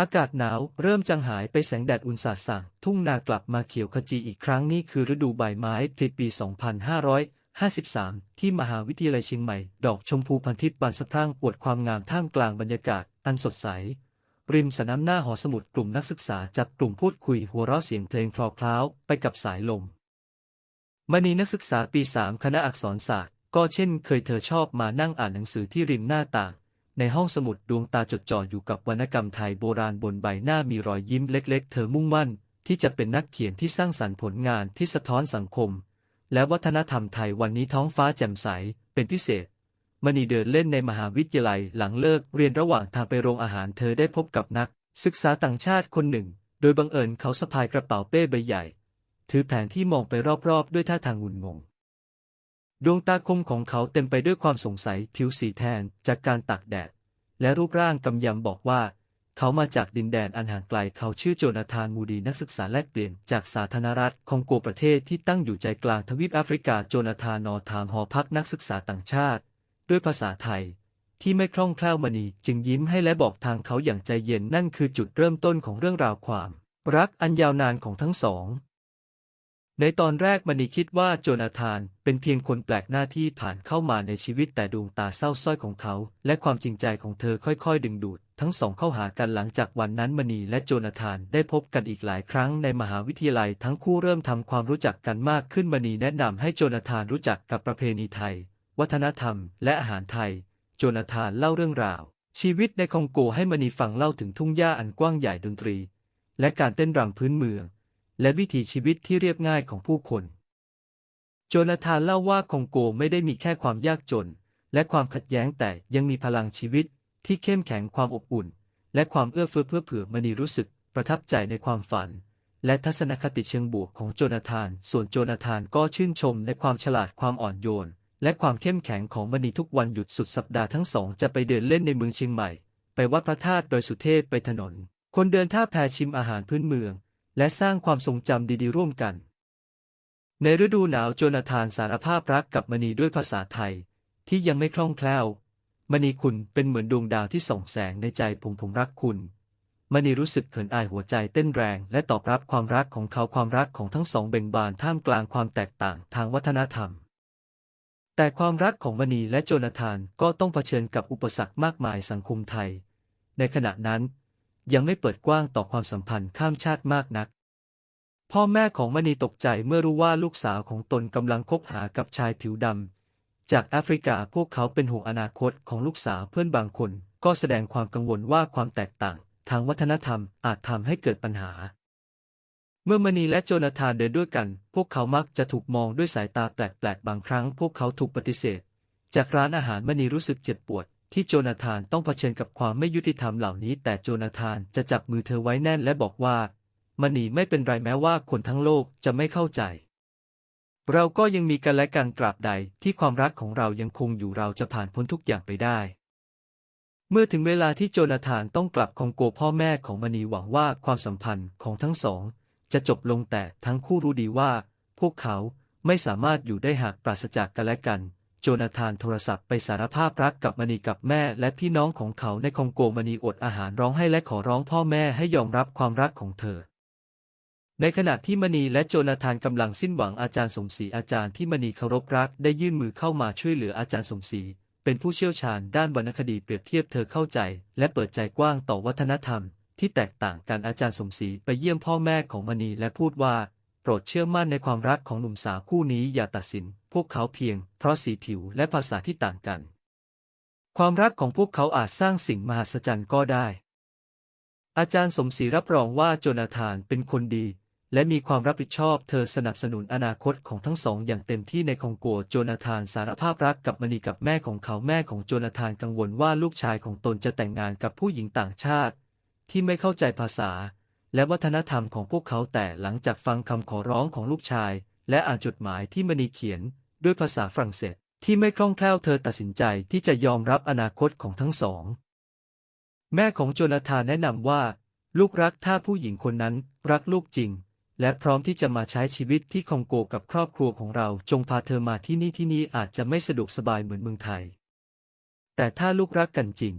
อากาศหนาวเริ่มจางหายไปแสงแดดอุ่นสาดส่าง ทุ่งนากลับมาเขียวขจีอีกครั้งนี่คือฤดูใบไม้ผลิปี 2553 ที่มหาวิทยาลัยเชียงใหม่ ดอกชมพูพันทิพย์บานสะพรั่งอวดความงามท่ามกลางบรรยากาศ อันสดใส ริมสนามหน้าหอสมุดกลุ่มนักศึกษาจับกลุ่มพูดคุยหัวเราะเสียงเพลงคลอคล้าวไปกับสายลมมณีนักศึกษาปีสามคณะอักษรศาสตร์ ก็เช่นเคยเธอชอบมานั่งอ่านหนังสือที่ริมหน้าต่าง ในห้องสมุดดวงตาจดจ่ออยู่กับวรรณกรรมไทยโบราณบนใบหน้ามีรอยยิ้มเล็ก ๆ เธอมุ่งมั่น ที่จะเป็นนักเขียนที่สร้างสรรค์ผลงานที่สะท้อนสังคม และวัฒนธรรมไทยวันนี้ท้องฟ้าแจ่มใส เป็นพิเศษมณีเดินเล่นในมหาวิทยาลัยหลังเลิกเรียนระหว่างทางไปโรงอาหารเธอได้พบกับนัก ศึกษาต่างชาติคนหนึ่ง โดยบังเอิญเขาสะพายกระเป๋าเป้ใบใหญ่ ถือแผนที่มองไปรอบๆ ด้วยท่าทางงุนงง ดวงตาคมของเขาเต็มไปด้วยความสงสัยผิวสีแทนจากการตากแดด และรูปร่างกำยำบอกว่า เขามาจากดินแดนอันห่างไกลเขาชื่อโจนาธานมูดีนักศึกษาแลกเปลี่ยนจากสาธารณรัฐคองโกประเทศที่ตั้งอยู่ใจกลางทวีปแอฟริกาโจนาธานนอถามหอพักนักศึกษาต่างชาติ ด้วยภาษาไทย ที่ไม่คล่องแคล่วมณีจึงยิ้มให้และบอกทางเขาอย่างใจเย็นนั่นคือจุดเริ่มต้นของเรื่องราวความ รักอันยาวนานของทั้งสอง ในตอนแรกมณีคิดว่าโจนาธานเป็นเพียงคนแปลกหน้าที่ผ่านเข้ามาในชีวิตแต่ดวงตาเศร้าส้อยของเขา และความจริงใจของเธอค่อยๆ ดึงดูด ทั้งสองเข้าหากันหลังจากวันนั้นมณีและโจนาธานได้พบกันอีกหลายครั้งในมหาวิทยาลัยทั้งคู่เริ่มทำความรู้จักกันมากขึ้นมณีแนะนำให้โจนาธานรู้จักกับประเพณีไทย วัฒนธรรม และอาหารไทย โจนาธานเล่าเรื่องราว ชีวิตในคองโกให้มณีฟังเล่าถึงทุ่งหญ้าอันกว้างใหญ่ดนตรี และการเต้นรำพื้นเมือง และวิถีชีวิตที่เรียบง่ายของผู้คน โจนาธานเล่าว่าคองโกไม่ได้มีแค่ความยากจน และความขัดแย้งแต่ยังมีพลังชีวิต ที่เข้มแข็งความอบอุ่น และความเอื้อเฟื้อเพื่อเผื่อมณีรู้สึกประทับใจในความฝัน และทัศนคติเชิงบวกของโจนาธาน ส่วนโจนาธานก็ชื่นชมในความฉลาดความอ่อนโยน และความเข้มแข็งของมณีทุกวันหยุดสุดสัปดาห์ทั้งสองจะไปเดินเล่นในเมืองเชียงใหม่ ไปวัดพระธาตุโดยสุเทพไปถนน คนเดินท่าแพชิมอาหารพื้นเมือง และสร้างความทรงจำดีๆ ร่วมกัน ในฤดูหนาวโจนาธานสารภาพรักกับมณีด้วยภาษาไทย ที่ยังไม่คล่องแคล่ว มณีคุณเป็นเหมือนดวงดาวที่ส่องแสงในใจผมผมรักคุณมณีรู้สึกเขินอายหัวใจเต้นแรงและตอบรับความรักของเขาความรักของทั้งสองเบ่งบานท่ามกลางความแตกต่างทางวัฒนธรรม แต่ความรักของมณีและโจนาธานก็ต้องเผชิญกับอุปสรรคมากมายสังคมไทย ในขณะนั้น ยังไม่เปิดกว้างต่อความสัมพันธ์ข้ามชาติมากนัก พ่อแม่ของมณีตกใจเมื่อรู้ว่าลูกสาวของตนกำลังคบหากับชายผิวดำจากแอฟริกาพวกเขาเป็นห่วงอนาคตของลูกสาวเพื่อนบางคน ก็แสดงความกังวลว่าความแตกต่าง ทางวัฒนธรรมอาจทำให้เกิดปัญหา เมื่อมณีและโจนาธานเดินด้วยกัน พวกเขามักจะถูกมองด้วยสายตาแปลกๆบางครั้ง พวกเขาถูกปฏิเสธ จากร้านอาหารมณีรู้สึกเจ็บปวด ที่โจนาธานต้องเผชิญกับความไม่ยุติธรรมเหล่านี้ แต่โจนาธานจะจับมือเธอไว้แน่นและบอกว่ามณีไม่เป็นไรแม้ว่าคนทั้งโลกจะไม่เข้าใจ เราก็ยังมีกันและกันตราบใดที่ความรักของเรายังคงอยู่เราจะผ่านพ้นทุกอย่างไปได้ เมื่อถึงเวลาที่โจนาธานต้องกลับคองโกพ่อแม่ของมณีหวังว่าความสัมพันธ์ของทั้งสอง จะจบลงแต่ทั้งคู่รู้ดีว่า พวกเขาไม่สามารถอยู่ได้หากปราศจากกันและกัน โจนาธานโทรศัพท์ไปสารภาพรักกับมณีกับแม่และพี่น้องของเขาในคองโกมณีอดอาหารร้องไห้และขอร้องพ่อแม่ให้ยอมรับความรักของเธอ ในขณะที่มณีและโจนาธานกำลังสิ้นหวังอาจารย์สมศรีอาจารย์ที่มณีเคารพรักได้ยื่นมือเข้ามาช่วยเหลืออาจารย์สมศรีเป็นผู้เชี่ยวชาญด้านวรรณคดีเปรียบเทียบเธอเข้าใจ และเปิดใจกว้างต่อวัฒนธรรม ที่แตกต่างกันอาจารย์สมศรีไปเยี่ยมพ่อแม่ของมณีและพูดว่า โปรดเชื่อมั่นในความรักของหนุ่มสาวคู่นี้อย่าตัดสิน พวกเขาเพียง เพราะสีผิวและภาษาที่ต่างกัน ความรักของพวกเขาอาจสร้างสิ่งมหัศจรรย์ก็ได้ อาจารย์สมศรีรับรองว่าโจนาธานเป็นคนดี และมีความรับผิดชอบเธอสนับสนุนอนาคตของทั้งสองอย่างเต็มที่ในคองโกโจนาธานสารภาพรักกับมณีกับแม่ของเขาแม่ของโจนาธานกังวลว่าลูกชายของตนจะแต่งงานกับผู้หญิงต่างชาติ ที่ไม่เข้าใจภาษา และวัฒนธรรมของพวกเขาแต่หลังจากฟังคำขอร้องของลูกชาย และอ่านจดหมายที่มณีเขียน ด้วยภาษาฝรั่งเศสที่ไม่คล่องแคล่วเธอตัดสินใจที่จะยอมรับอนาคตของทั้งสอง แม่ของโจนาธานแนะนำว่า ลูกรักถ้าผู้หญิงคนนั้นรักลูกจริง และพร้อมที่จะมาใช้ชีวิตที่คองโกกับครอบครัวของเราจงพาเธอมาที่นี่ที่นี่อาจจะไม่สะดวกสบายเหมือนเมืองไทย แต่ถ้าลูกรักกันจริง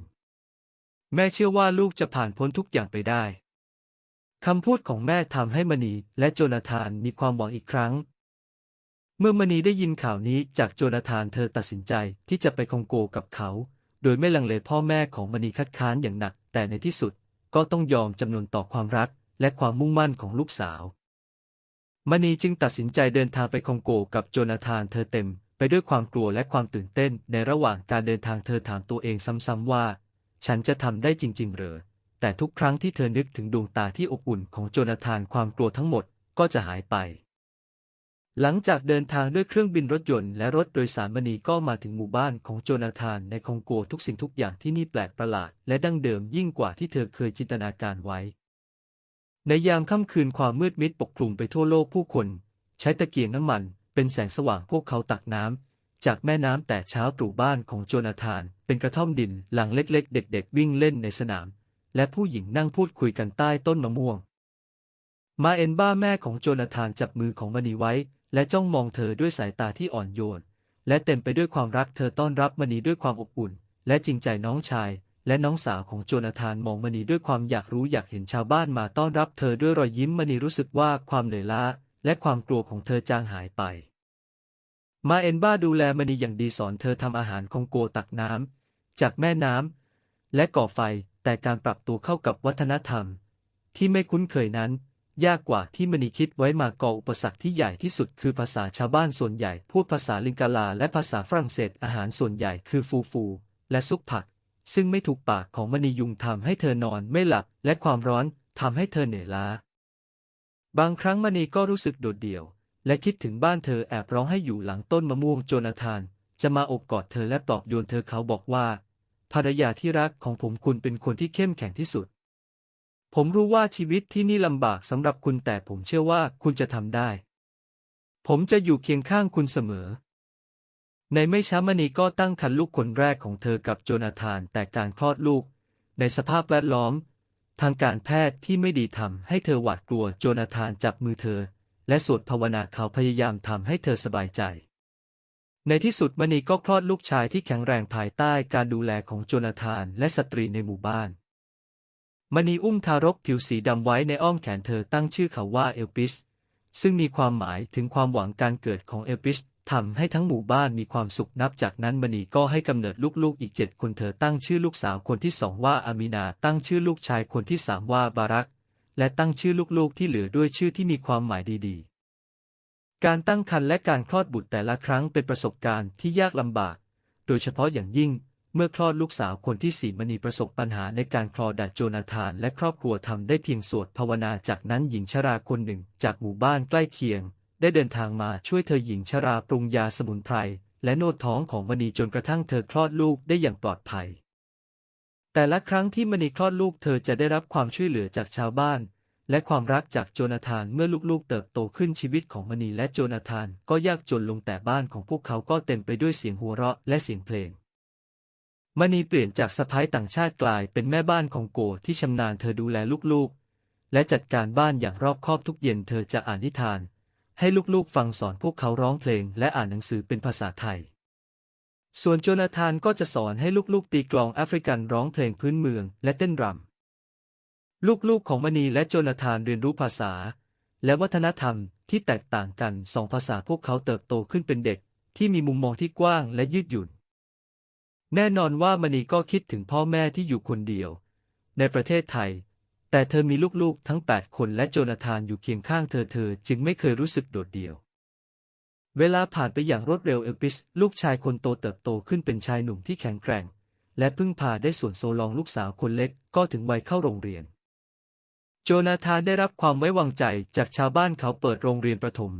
แม่เชื่อว่าลูกจะผ่านพ้นทุกอย่างไปได้ คำพูดของแม่ทำให้มณีและโจนาธานมีความหวังอีกครั้ง เมื่อมณีได้ยินข่าวนี้จากโจนาธานเธอตัดสินใจที่จะไปคองโกกับเขา โดยไม่ลังเลพ่อแม่ของมณีคัดค้านอย่างหนัก แต่ในที่สุดก็ต้องยอมจำนนต่อความรักและความมุ่งมั่นของลูกสาว มณีจึงตัดสินใจเดินทางไปคองโกกับโจนาธานเธอเต็ม ไปด้วยความกลัวและความตื่นเต้น ในระหว่างการเดินทางเธอถามตัวเองซ้ำๆว่า ฉันจะทำได้จริง ๆ หรือ แต่ทุกครั้งที่เธอนึกถึงดวงตาที่อบอุ่นของโจนาธานความกลัวทั้งหมดก็จะหายไป หลังจากเดินทางด้วยเครื่องบินรถยนต์และรถโดยสารมณีก็มาถึงหมู่บ้านของโจนาธานในคองโกทุกสิ่งทุกอย่างที่นี่แปลกประหลาด และดั้งเดิมยิ่งกว่าที่เธอเคยจินตนาการไว้ ในยามค่ำคืนความมืดมิดปกคลุมไปทั่วโลกผู้คน ใช้ตะเกียงน้ำมัน เป็นแสงสว่างพวกเขาตักน้ำจากแม่น้ำแต่เช้าตรู่บ้านของโจนาธาน เป็นกระท่อมดินหลังเล็กๆ เด็ก ๆ วิ่งเล่นในสนาม และผู้หญิงนั่งพูดคุยกันใต้ต้นมะม่วง มาเอนบ้าแม่ของโจนาธานจับมือของมณีไว้ และจ้องมองเธอด้วยสายตาที่อ่อนโยน และเต็มไปด้วยความรักเธอต้อนรับมณีด้วยความอบอุ่น และจริงใจน้องชายและน้องสาวของโจนาธานมองมณีด้วยความอยากรู้อยากเห็นชาวบ้านมาต้อนรับเธอด้วยรอยยิ้มมณีรู้สึกว่าความเหนื่อยล้า และความกลัวของเธอจางหายไป มาเอนบ้าดูแลมณีอย่างดีสอนเธอทำอาหารคองโกตักน้ำจากแม่น้ำและก่อไฟ แต่การปรับตัวเข้ากับวัฒนธรรม ที่ไม่คุ้นเคยนั้น ยากกว่าที่มณีคิดไว้มาก่ออุปสรรคที่ใหญ่ที่สุดคือภาษาชาวบ้านส่วนใหญ่พูดภาษาลิงกาลา และภาษาฝรั่งเศสอาหารส่วนใหญ่คือฟูฟู และซุปผัก ซึ่งไม่ถูกปากของมณียุงทำให้เธอนอนไม่หลับ และความร้อนทำให้เธอเหนื่อยล้า บางครั้งมณีก็รู้สึกโดดเดี่ยว และคิดถึงบ้านเธอแอบร้องให้อยู่หลังต้นมะม่วงโจนาธาน จะมาอบกอดเธอและปลอบโยนเธอเขาบอกว่า ภรรยาที่รักของผมคุณเป็นคนที่เข้มแข็งที่สุด ผมรู้ว่าชีวิตที่นี่ลำบากสำหรับคุณแต่ผมเชื่อว่าคุณจะทำได้ ผมจะอยู่เคียงข้างคุณเสมอ ในไม่ช้ามณีก็ตั้งครรภ์ลูกคนแรกของเธอกับโจนาธานแต่การคลอดลูก ในสภาพแวดล้อม ทางการแพทย์ที่ไม่ดีทำให้เธอหวาดกลัวโจนาธานจับมือเธอ และสวดภาวนาเขาพยายามทำให้เธอสบายใจ ในที่สุดมณีก็คลอดลูกชายที่แข็งแรงภายใต้การดูแลของโจนาธานและสตรีในหมู่บ้าน มณีอุ้มทารกผิวสีดำไว้ในอ้อมแขนเธอตั้งชื่อเขาว่าเอลปิส ซึ่งมีความหมายถึงความหวังการเกิดของเอลปิสทำให้ทั้งหมู่บ้านมีความสุขนับจากนั้นมณีก็ให้กำเนิดลูกๆอีกเจ็ดคนเธอตั้งชื่อลูกสาวคนที่สองว่าอามินาตั้งชื่อลูกชายคนที่สามว่าบารัก และตั้งชื่อลูกๆที่เหลือด้วยชื่อที่มีความหมายดีๆ การตั้งครรภ์และการคลอดบุตรแต่ละครั้งเป็นประสบการณ์ที่ยากลำบาก โดยเฉพาะอย่างยิ่งเมื่อคลอดลูกสาวคนที่สี่มณีประสบปัญหาในการคลอดดัดโจนาธานและครอบครัวทำได้เพียงสวดภาวนาจากนั้นหญิงชราคนหนึ่งจากหมู่บ้านใกล้เคียง ได้เดินทางมาช่วยเธอหญิงชราปรุงยาสมุนไพรและโนดท้องของมณีจนกระทั่งเธอคลอดลูกได้อย่างปลอดภัย แต่ละครั้งที่มณีคลอดลูกเธอจะได้รับความช่วยเหลือจากชาวบ้าน และความรักจากโจนาธานเมื่อลูกๆเติบโตขึ้นชีวิตของมณีและโจนาธานก็ยากจนลงแต่บ้านของพวกเขาก็เต็มไปด้วยเสียงหัวเราะและเสียงเพลงมณีเปลี่ยนจากสะพ้ายต่างชาติกลายเป็นแม่บ้านของโกที่ชำนาญเธอดูแลลูกๆ และจัดการบ้านอย่างรอบคอบทุกเย็นเธอจะอ่านนิทาน ให้ลูกๆฟังสอนพวกเขาร้องเพลงและอ่านหนังสือเป็นภาษาไทย ส่วนโจนาธานก็จะสอนให้ลูกๆตีกลองแอฟริกันร้องเพลงพื้นเมืองและเต้นรำ ลูกๆของมณีและโจนาธานเรียนรู้ภาษา และวัฒนธรรมที่แตกต่างกันสองภาษาพวกเขาเติบโตขึ้นเป็นเด็ก ที่มีมุมมองที่กว้างและยืดหยุ่น แน่นอนว่ามณีก็คิดถึงพ่อแม่ที่อยู่คนเดียว ในประเทศไทย แต่เธอมีลูกๆทั้ง 8 คนและโจนาธานอยู่เคียงข้างเธอเธอจึงไม่เคยรู้สึกโดดเดี่ยว เวลาผ่านไปอย่างรวดเร็วเอลปิส ลูกชายคนโตเติบโตขึ้นเป็นชายหนุ่มที่แข็งแกร่ง และพึ่งพาได้ส่วนโซลองลูกสาวคนเล็กก็ถึงวัยเข้าโรงเรียน โจนาธานได้รับความไว้วางใจจากชาวบ้านเขาเปิดโรงเรียนประถม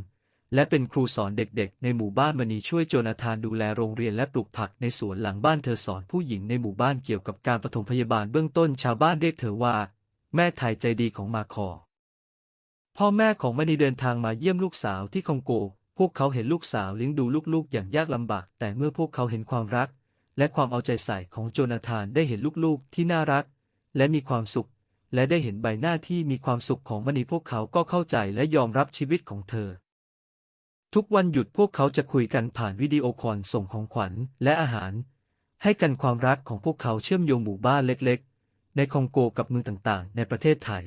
และเป็นครูสอนเด็กๆ ในหมู่บ้านมณีช่วยโจนาธานดูแลโรงเรียนและปลูกผักในสวนหลังบ้านเธอสอนผู้หญิงในหมู่บ้านเกี่ยวกับการปฐมพยาบาลเบื้องต้นชาวบ้านเรียกเธอว่า แม่ไทยใจดีของมาคอ พ่อแม่ของมณีเดินทางมาเยี่ยมลูกสาวที่คองโก พวกเขาเห็นลูกสาวเลี้ยงดูลูกๆ อย่างยากลำบาก แต่เมื่อพวกเขาเห็นความรัก และความเอาใจใส่ของโจนาธานได้เห็นลูกๆ ที่น่ารัก และมีความสุข และได้เห็นใบหน้าที่มีความสุขของมณีพวกเขาก็เข้าใจและยอมรับชีวิตของเธอ ทุกวันหยุดพวกเขาจะคุยกันผ่านวิดีโอคอลส่งของขวัญและอาหาร ให้กันความรักของพวกเขาเชื่อมโยงหมู่บ้านเล็กๆ ในคองโกกับเมืองต่างๆ ในประเทศไทย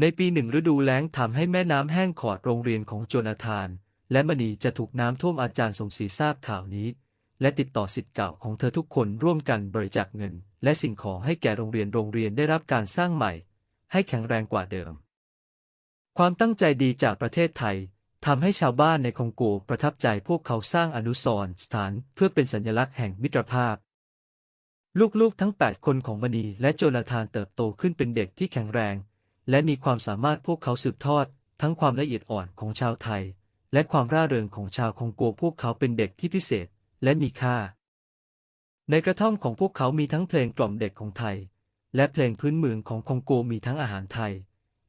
ในปีหนึ่งฤดูแล้งทำให้แม่น้ำแห้งขอดโรงเรียนของโจนาธาน และมณีจะถูกน้ำท่วมอาจารย์สมศรีทราบข่าวนี้ และติดต่อสิทธิ์เก่าของเธอทุกคนร่วมกันบริจาคเงิน และสิ่งของให้แก่โรงเรียนโรงเรียนได้รับการสร้างใหม่ ให้แข็งแรงกว่าเดิม ความตั้งใจดีจากประเทศไทยทำให้ชาวบ้านในคองโกประทับใจพวกเขาสร้างอนุสรณ์สถานเพื่อเป็นสัญลักษณ์แห่งมิตรภาพ ลูกๆทั้ง 8 คนของมณีและโจนาธานเติบโตขึ้นเป็นเด็กที่แข็งแรง และมีความสามารถพวกเขาสืบทอด ทั้งความละเอียดอ่อนของชาวไทย และความร่าเริงของชาวคองโกพวกเขาเป็นเด็กที่พิเศษ และมีค่า ในกระท่อมของพวกเขามีทั้งเพลงกล่อมเด็กของไทย และเพลงพื้นเมืองของคองโกมีทั้งอาหารไทย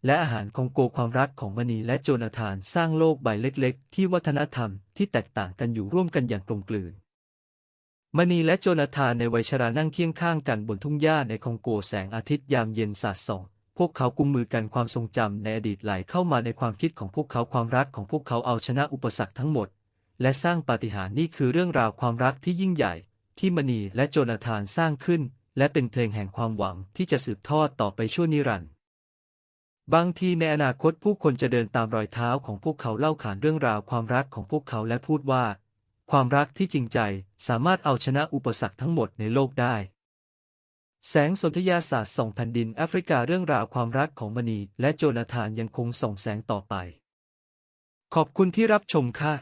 และอาหารคองโกความรักของมณีและโจนาธานสร้างโลกใบเล็กๆ ที่วัฒนธรรมที่แตกต่างกันอยู่ร่วมกันอย่างกลมกลืนมณีและโจนาธานในวัยชรานั่งเคียงข้างกันบนทุ่งหญ้าในคองโกแสงอาทิตย์ยามเย็นสาดส่อง พวกเขากุมมือกันความทรงจำในอดีตไหลเข้ามาในความคิดของพวกเขาความรักของพวกเขาเอาชนะอุปสรรคทั้งหมด และสร้างปาฏิหาริย์นี่คือเรื่องราวความรักที่ยิ่งใหญ่ ที่มณีและโจนาธานสร้างขึ้น และเป็นเพลงแห่งความหวังที่จะสืบทอดต่อไปชั่วนิรันดร์บางทีในอนาคตผู้คนจะเดินตามรอยเท้าของพวกเขาเล่าขานเรื่องราวความรักของพวกเขาและพูดว่า ความรักที่จริงใจสามารถเอาชนะอุปสรรคทั้งหมดในโลกได้ แสงสนธยาศาสตร์ส่องแผ่นดินแอฟริกาเรื่องราวความรักของมณีและโจนาธานยังคงส่องแสงต่อไป ขอบคุณที่รับชมค่ะ